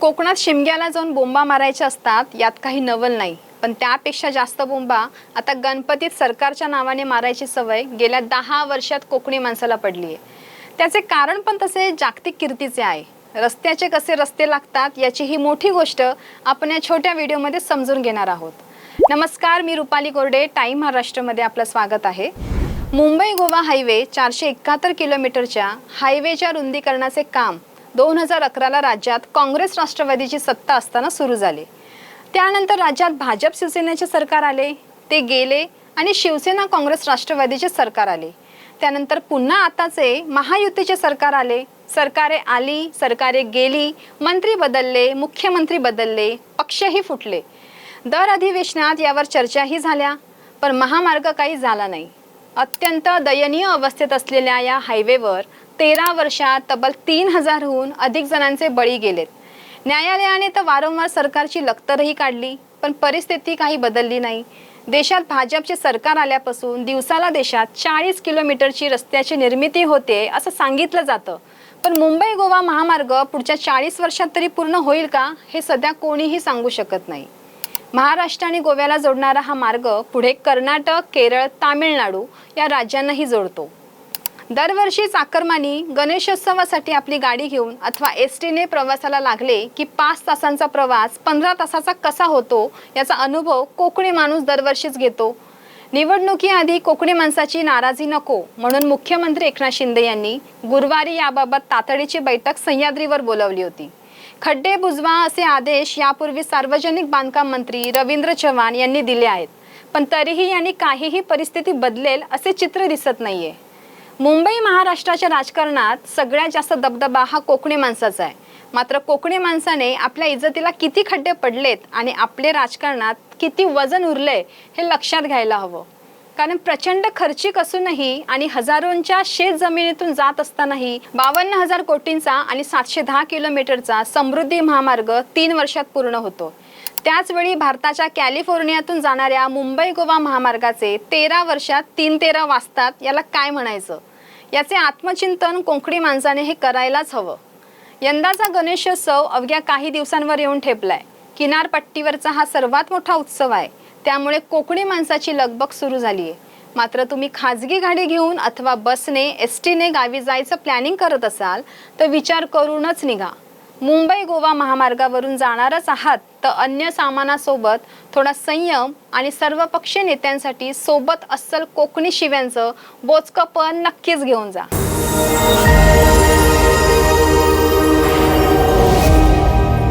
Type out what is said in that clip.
कोकणात शिमग्याला जाऊन बोंबा मारायच्या असतात यात काही नवल नाही. पण त्यापेक्षा जास्त बोंबा आता गणपतीत सरकारच्या नावाने मारायची सवय गेल्या दहा वर्षात कोकणी माणसाला पडली आहे. त्याचे कारण पण तसे जागतिक कीर्तीचे आहे. रस्त्याचे कसे रस्ते लागतात याची ही मोठी गोष्ट आपण या छोट्या व्हिडिओमध्ये समजून घेणार आहोत. नमस्कार मी रुपाली गोरडे टाईम महाराष्ट्रमध्ये आपलं स्वागत आहे. मुंबई गोवा हायवे चारशे एकाहत्तर किलोमीटरच्या हायवेच्या रुंदीकरणाचे काम दोन हजार अकराला राज्यात काँग्रेस राष्ट्रवादीची सत्ता असताना सुरू झाले. त्यानंतर राज्यात भाजप शिवसेनेचे सरकार आले ते गेले आणि शिवसेना काँग्रेस राष्ट्रवादीचे सरकार आले. त्यानंतर पुन्हा आताचे महायुतीचे सरकार आले. सरकारे आली सरकारे गेली मंत्री बदलले मुख्यमंत्री बदलले पक्षही फुटले. दर अधिवेशनात यावर चर्चाही झाल्या पण महामार्ग काही झाला नाही. अत्यंत दयनीय अवस्थेत असलेल्या या हायवेवर तेरा वर्षात तब्बल तीन हजारहून अधिक जणांचे बळी गेलेत. न्यायालयाने तर वारंवार सरकारची लक्तरही काढली पण परिस्थिती काही बदलली नाही. देशात भाजपचे सरकार आल्यापासून दिवसाला देशात चाळीस किलोमीटरची रस्त्याची निर्मिती होते असं सांगितलं जातं. पण मुंबई गोवा महामार्ग पुढच्या चाळीस वर्षात तरी पूर्ण होईल का हे सध्या कोणीही सांगू शकत नाही. महाराष्ट्र आणि गोव्याला जोडणारा हा मार्ग पुढे कर्नाटक केरळ तामिळनाडू या राज्यांनाही जोडतो. दरवर्षी चाकरमानी गणेशोत्सवासाठी आपली गाडी घेऊन अथवा एस टीने प्रवासाला लागले की पाच तासांचा प्रवास पंधरा तासाचा कसा होतो याचा अनुभव कोकणी माणूस दरवर्षीच घेतो. निवडणुकीआधी कोकणी माणसाची नाराजी नको म्हणून मुख्यमंत्री एकनाथ शिंदे यांनी गुरुवारी याबाबत तातडीची बैठक सह्याद्रीवर बोलावली होती. खड्डे बुजवा असे आदेश यापूर्वी सार्वजनिक बांधकाम मंत्री रवींद्र चव्हाण यांनी दिले आहेत. पण तरीही यांनी काहीही परिस्थिती बदलेल असे चित्र दिसत नाहीये. मुंबई महाराष्ट्राच्या राजकारणात सगळ्यात जास्त दबदबा हा कोकणी माणसाचा आहे. मात्र कोकणी माणसाने आपल्या इज्जतीला किती खड्डे पडलेत आणि आपले राजकारणात किती वजन उरले हे लक्षात घ्यायला हवं. कारण प्रचंड खर्चिक असूनही आणि हजारोंच्या शेत जमिनीतून जात असतानाही बावन्न हजार कोटींचा आणि सातशे दहा किलोमीटरचा समृद्धी महामार्ग तीन वर्षात पूर्ण होतो. त्याचवेळी भारताच्या कॅलिफोर्नियातून जाणाऱ्या मुंबई गोवा महामार्गाचे तेरा वर्षात तीन तेरा वाजतात याला काय म्हणायचं? याचे आत्मचिंतन कोकणी माणसाने हे करायलाच हवं. यंदाचा गणेशोत्सव अवघ्या काही दिवसांवर येऊन ठेपलाय. किनारपट्टीवरचा हा सर्वात मोठा उत्सव आहे. त्यामुळे कोकणी माणसाची लगबग सुरू झाली आहे मात्र तुम्ही खाजगी गाडी घेऊन अथवा बसने एस टीने गावी जायचं प्लॅनिंग करत असाल तर विचार करूनच निघा. मुंबई गोवा महामार्गावरून जाणारच आहात तर अन्य सामानासोबत थोडा संयम आणि सर्वपक्षीय नेत्यांसाठी सोबत अस्सल कोकणी शिव्यांचं बोचकं पण नक्कीच घेऊन जा.